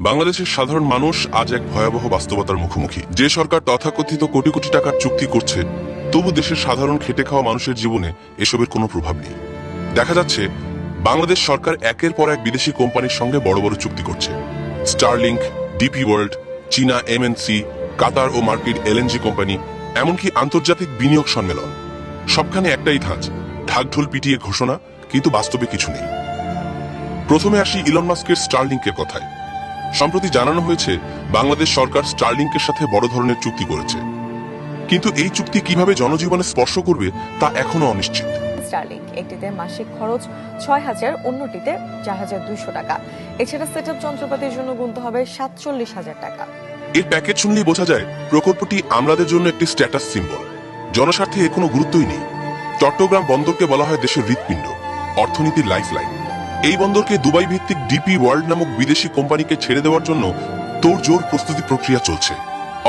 বাংলাদেশের সাধারণ মানুষ আজ এক ভয়াবহ বাস্তবতার মুখোমুখি। যে সরকার তথাকথিত কোটি কোটি টাকার চুক্তি করছে, তবু দেশের সাধারণ খেটে খাওয়া মানুষের জীবনে এসবের কোনো প্রভাব নেই। দেখা যাচ্ছে, বাংলাদেশ সরকার একের পর এক বিদেশি কোম্পানির সঙ্গে বড় বড় চুক্তি করছে। স্টারলিংক ডিপি ওয়ার্ল্ড চীনা এমএনসি কাতার ও মার্কিন এলএনজি কোম্পানি, এমনকি আন্তর্জাতিক বিনিয়োগ সম্মেলন। সবখানে একটাই ধাঁচ, ঢাকঢোল পিটিয়ে ঘোষণা, কিন্তু বাস্তবে কিছু নেই। প্রথমে আসি ইলন মাস্কের স্টারলিংকের কথায়। সম্প্রতি জানানো হয়েছে বাংলাদেশ সরকার স্টারলিংকের সাথে বড় ধরনের চুক্তি করেছে। কিন্তু এই চুক্তি কীভাবে জনজীবনে স্পর্শ করবে তা এখনও অনিশ্চিত। স্টারলিংক একটিতে মাসিক খরচ ছয় হাজার অন্যটিতে চার হাজার দুইশো টাকা। এছাড়া সেট যন্ত্রপাতির জন্য গুনতে হবে সাতচল্লিশ হাজার টাকা। এর প্যাকেজ শুনলেই বোঝা যায় প্রকল্পটি আমলাদের জন্য একটি স্ট্যাটাস সিম্বল। জনস্বার্থে এর কোনো গুরুত্বই নেই। চট্টগ্রাম বন্দরকে বলা হয় দেশের হৃৎপিণ্ড অর্থনীতির লাইফলাইন। এই বন্দরকে দুবাই ভিত্তিক ডিপি ওয়ার্ল্ড নামক বিদেশি কোম্পানিকে ছেড়ে দেওয়ার জন্য তোড়জোড় প্রস্তুতি প্রক্রিয়া চলছে।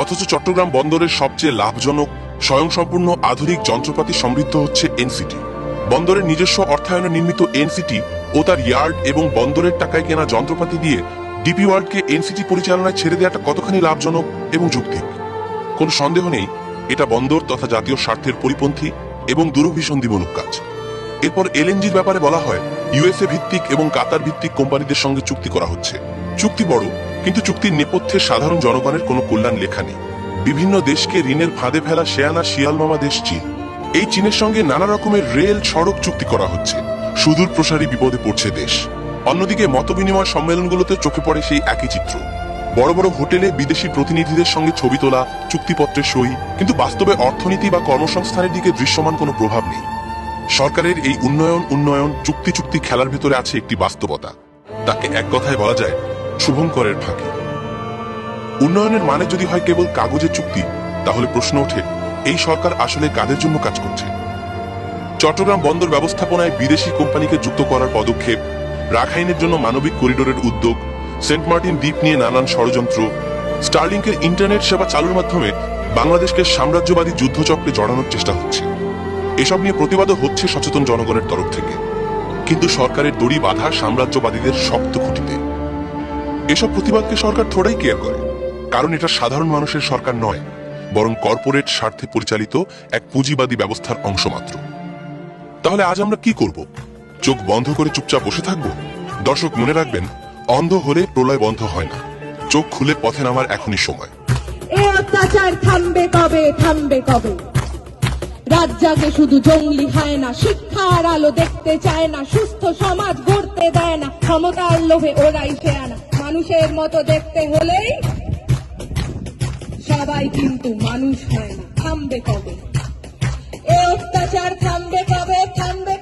অথচ চট্টগ্রাম বন্দরের সবচেয়ে লাভজনক, স্বয়ংসম্পূর্ণ আধুনিক যন্ত্রপাতি সমৃদ্ধ হচ্ছে এনসিটি। বন্দরের নিজস্ব অর্থায়নে নির্মিত এনসিটি ও তার ইয়ার্ড এবং বন্দরের টাকায় কেনা যন্ত্রপাতি দিয়ে ডিপি ওয়ার্ল্ডকে এনসিটি পরিচালনায় ছেড়ে দেওয়াটা কতখানি লাভজনক এবং যৌক্তিক কোনো সন্দেহ নেই, এটা বন্দর তথা জাতীয় স্বার্থের পরিপন্থী এবং দুরভিসন্ধিমূলক কাজ। এরপর এলএনজির ব্যাপারে বলা হয়, ইউএসএ ভিত্তিক এবং কাতার ভিত্তিক কোম্পানিদের সঙ্গে চুক্তি করা হচ্ছে। চুক্তি বড়, কিন্তু চুক্তির নেপথ্যে সাধারণ জনগণের কোনো কল্যাণ লেখা নেই। বিভিন্ন দেশকে ঋণের ফাঁদে ফেলা শেয়ানা শিয়ালমামা দেশ চীন। এই চীনের সঙ্গে নানা রকমের রেল সড়ক চুক্তি করা হচ্ছে। সুদূর প্রসারী বিপদে পড়ছে দেশ। অন্যদিকে মতবিনিময় সম্মেলনগুলোতে চোখে পড়ে সেই একই চিত্র। বড় বড় হোটেলে বিদেশি প্রতিনিধিদের সঙ্গে ছবি তোলা, চুক্তিপত্রের সই, কিন্তু বাস্তবে অর্থনীতি বা কর্মসংস্থানের দিকে দৃশ্যমান কোনো প্রভাব নেই। সরকারের এই উন্নয়ন উন্নয়ন, চুক্তি চুক্তি খেলার ভেতরে আছে একটি বাস্তবতা। তাকে এক কথায় বলা যায় শুভঙ্করের ফাঁকি। উন্নয়নের মানে যদি হয় কেবল কাগজের চুক্তি, তাহলে প্রশ্ন ওঠে, এই সরকার আসলে কাদের জন্য কাজ করছে? চট্টগ্রাম বন্দর ব্যবস্থাপনায় বিদেশি কোম্পানিকে যুক্ত করার পদক্ষেপ, রাখাইনের জন্য মানবিক করিডোরের উদ্যোগ, সেন্ট মার্টিন দ্বীপ নিয়ে নানান ষড়যন্ত্র, স্টারলিংকের ইন্টারনেট সেবা চালুর মাধ্যমে বাংলাদেশকে সাম্রাজ্যবাদী যুদ্ধচক্রে জড়ানোর চেষ্টা হচ্ছে। এসব নিয়ে প্রতিবাদও হচ্ছে সচেতন জনগণের তরফ থেকে। কিন্তু সরকারের দড়ি বাধা সাম্রাজ্যবাদীদের শক্ত খুঁটিতে। এসব প্রতিবাদকে সরকার থোড়াই কেয়ার করে। কারণ এটা সাধারণ মানুষের সরকার নয়, বরং কর্পোরেট স্বার্থে পরিচালিত এক পুঁজিবাদী ব্যবস্থার অংশ মাত্র তাহলে আজ আমরা কি করব? চোখ বন্ধ করে চুপচাপ বসে থাকব? দর্শক, মনে রাখবেন, অন্ধ হলে প্রলয় বন্ধ হয় না। চোখ খুলে পথে নামার এখনই সময়। অত্যাচার থামবে কবে? থামবে কবে? রাত জাগে শুধু জঙ্গলি হয় না, শিক্ষার আলো দেখতে চায় না, সুস্থ সমাজ গড়তে দেয় না, ক্ষমতার লোভে ওরাই শেয়ানা মানুষের মতো দেখতে হলেই সবাই কিন্তু মানুষ হয় না। থামবে কবে? এ অত্যাচার থামবে কবে? থামবে